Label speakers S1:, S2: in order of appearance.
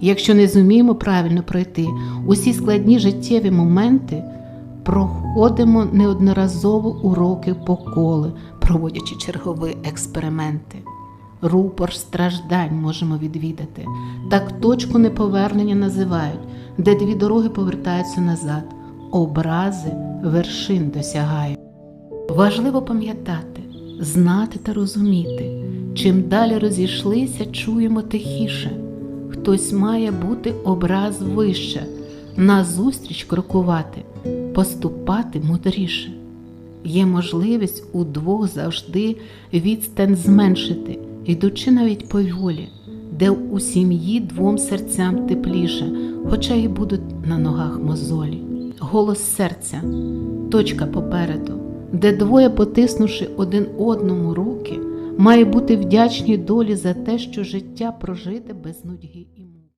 S1: Якщо не зуміємо правильно пройти усі складні життєві моменти, проходимо неодноразово уроки по колу, проводячи чергові експерименти. Рупор страждань можемо відвідати. Так точку неповернення називають, де дві дороги повертаються назад, образи вершин досягають. Важливо пам'ятати, знати та розуміти. Чим далі розійшлися, чуємо тихіше. Хтось має бути образ вище, назустріч крокувати, поступати мудріше. Є можливість удвох завжди відстань зменшити, йдучи навіть поволі, де у сім'ї двом серцям тепліше, хоча й будуть на ногах мозолі. Голос серця, точка попереду, де двоє, потиснувши один одному руки, має бути вдячні долі за те, що життя прожите без нудьги і